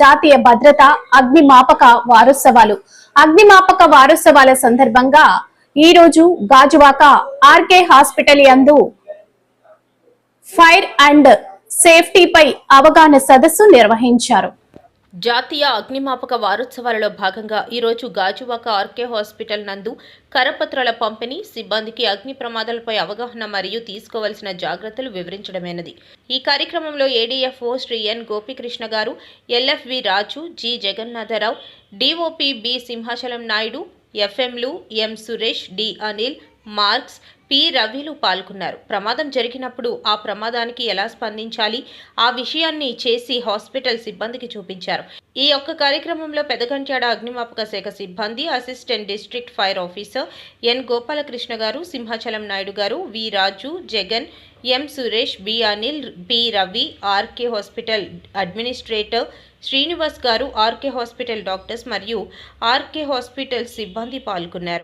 జాతీయ భద్రత అగ్నిమాపక వారోత్సవాలు. అగ్నిమాపక వారోత్సవాల సందర్భంగా ఈ రోజు గాజువాక ఆర్కే హాస్పిటల్ యందు ఫైర్ అండ్ సేఫ్టీపై అవగాహన సదస్సు నిర్వహించారు. జాతీయ అగ్నిమాపక వారోత్సవాలలో భాగంగా ఈరోజు గాజువాక ఆర్కే హాస్పిటల్ నందు కరపత్రాల పంపిణీ సిబ్బందికి అగ్ని ప్రమాదాలపై అవగాహన మరియు తీసుకోవాల్సిన జాగ్రత్తలు వివరించడమైనది. ఈ కార్యక్రమంలో ఏడీఎఫ్ఓ Shri N Gopikrishna garu L F V Raju G Jagannatharao D O P B Simhachalam Naidu ఎఫ్ఎంలు M Suresh D Anil Marks P. రవిలు పాల్గొన్నారు. ప్రమాదం జరిగినప్పుడు ఆ ప్రమాదానికి ఎలా స్పందించాలి? ఆ విషయాన్ని చేసి హాస్పిటల్ సిబ్బందికి చూపించారు. ఈ యొక్క కార్యక్రమంలో పెదగంట్యాడ అగ్నిమాపక శాఖ సిబ్బంది assistant district fire officer N. Gopalakrishna garu Simhachalam Naidu garu V. Raju Jagan M. Suresh B. Anil B. Ravi R K hospital administrator Srinivas garu R K hospital doctors మరియు ఆర్కే హాస్పిటల్ సిబ్బంది పాల్గొన్నారు.